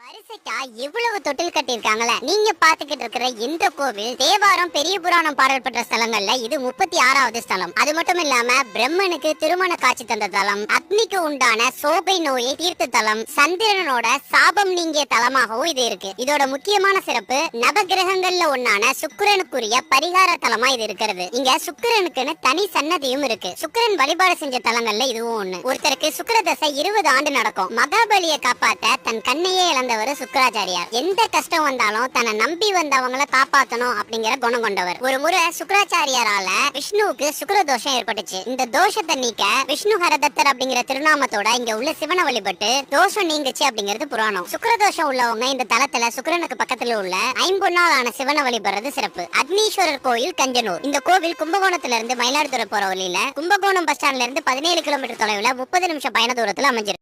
வரிசைக்கா இவ்வளவு தொட்டில் கட்டியிருக்காங்களே. நீங்க பாத்துக்கிட்டு இருக்கிற இந்த கோவில் தேவாரம் பெரிய புராணம் பாடல் பெற்ற ஸ்தலங்கள்ல இது முப்பத்தி ஆறாவது ஸ்தலம். அது மட்டும் இல்லாம பிரம்மனுக்கு திருமண காட்சி தந்த தலம் அக்னிக்கு உண்டான சோகை நோயை தீர்த்த தலம் சந்திரனோட சாபம் நீங்கிய தலமாகவும் இது இருக்கு. இதோட முக்கியமான சிறப்பு நவகிரகங்கள்ல ஒன்னான சுக்கிரனுக்குரிய பரிகார தலமா இது இருக்கிறது. இங்க சுக்கிரனுக்குன்னு தனி சன்னதியும் இருக்கு. சுக்கிரன் வழிபாடு செஞ்ச தலங்கள்ல இதுவும் ஒண்ணு. ஒருத்தருக்கு சுக்கிர தசை இருபது ஆண்டு நடக்கும். மகாபலியை காப்பாத்த தன் கண்ணையே இழந்த சேர்ந்தவர் சுக்கராச்சாரியார். எந்த கஷ்டம் வந்தாலும் தன்னை நம்பி வந்தவங்கள காப்பாத்தணும் அப்படிங்கிற குணம் கொண்டவர். ஒரு முறை சுக்கராச்சாரியாரால விஷ்ணுவுக்கு சுக்கிர தோஷம் ஏற்பட்டுச்சு. இந்த தோஷத்தை நீக்க விஷ்ணு ஹரதத்தர் அப்படிங்கிற திருநாமத்தோட இங்க உள்ள சிவனை வழிபட்டு தோஷம் நீங்குச்சு அப்படிங்கிறது புராணம். சுக்கர தோஷம் உள்ளவங்க இந்த தலத்துல சுக்கரனுக்கு பக்கத்துல உள்ள ஐம்பொன்னால் ஆன சிவனை வழிபடுறது சிறப்பு. அக்னீஸ்வரர் கோயில் கஞ்சனூர். இந்த கோவில் கும்பகோணத்துல இருந்து மயிலாடுதுறை போற வழியில கும்பகோணம் பஸ் ஸ்டாண்ட்ல இருந்து பதினேழு கிலோமீட்டர் தொலைவுல முப்பது நிமிஷம் பயண தூரத்துல அமைஞ்சிருக்கு.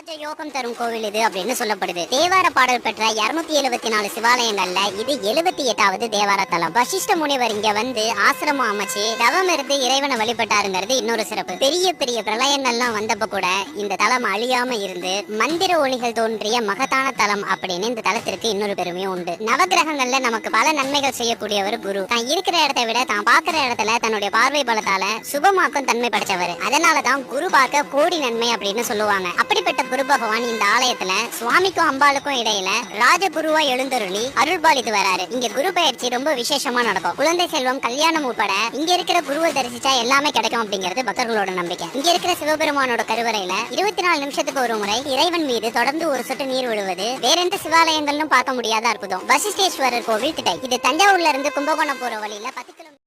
ராஜயோகம் தரும் கோவில் இது அப்படின்னு சொல்லப்படுது. தேவார பாடல் பெற்ற இருநூத்தி எழுபத்தி நாலு சிவாலயங்கள்ல இது எழுபத்தி எட்டாவது தேவார தலம். வசிஷ்ட முனிவர் இங்க வந்து ஆசிரமம் அமைச்சு தவம் இருந்து இறைவனை வழிபட்டாருங்கிறது இன்னொரு சிறப்பு. பெரிய பெரிய பிரளயங்கள்லாம் வந்தப்ப கூட இந்த தலம் அழியாம இருந்து மந்திர ஒளிகள் தோன்றிய மகத்தான தலம் அப்படின்னு இந்த தலத்திற்கு இன்னொரு பெருமையும் உண்டு. நவகிரகங்கள்ல நமக்கு பல நன்மைகள் செய்யக்கூடியவர் குரு. தான் இருக்கிற இடத்தை விட தான் பாக்குற இடத்துல தன்னுடைய பார்வை பலத்தால சுபமாக்கும் தன்மை படைச்சவர் அதனாலதான் குரு பார்க்க கோடி நன்மை அப்படின்னு சொல்லுவாங்க. அப்படிப்பட்ட குரு பகவான் இந்த ஆலயத்துல சுவாமிக்கும் அம்பாளுக்கும் இடையில ராஜகுருவா எழுந்தருளி அருள்பாலித்து வராரு. இங்க குரு பயிற்சி ரொம்ப விசேஷமா நடக்கும். குழந்தை செல்வம் கல்யாணம் உட்பட இங்க இருக்கிற குருவை தரிசிச்சா எல்லாமே கிடைக்கும் அப்படிங்கிறது பக்தர்களோட நம்பிக்கை. இங்க இருக்கிற சிவபெருமானோட கருவறையில இருபத்தி நாலு நிமிஷத்துக்கு ஒரு முறை இறைவன் மீது தொடர்ந்து ஒரு சொட்டு நீர் விழுவது வேற எந்த சிவாலயங்களும் பார்க்க முடியாத அற்புதம். வசிஷ்டேஸ்வரர் கோவில் திட்டை. இது தஞ்சாவூர்ல இருந்து கும்பகோணம் போற வழியில பத்து கிலோமீட்டர்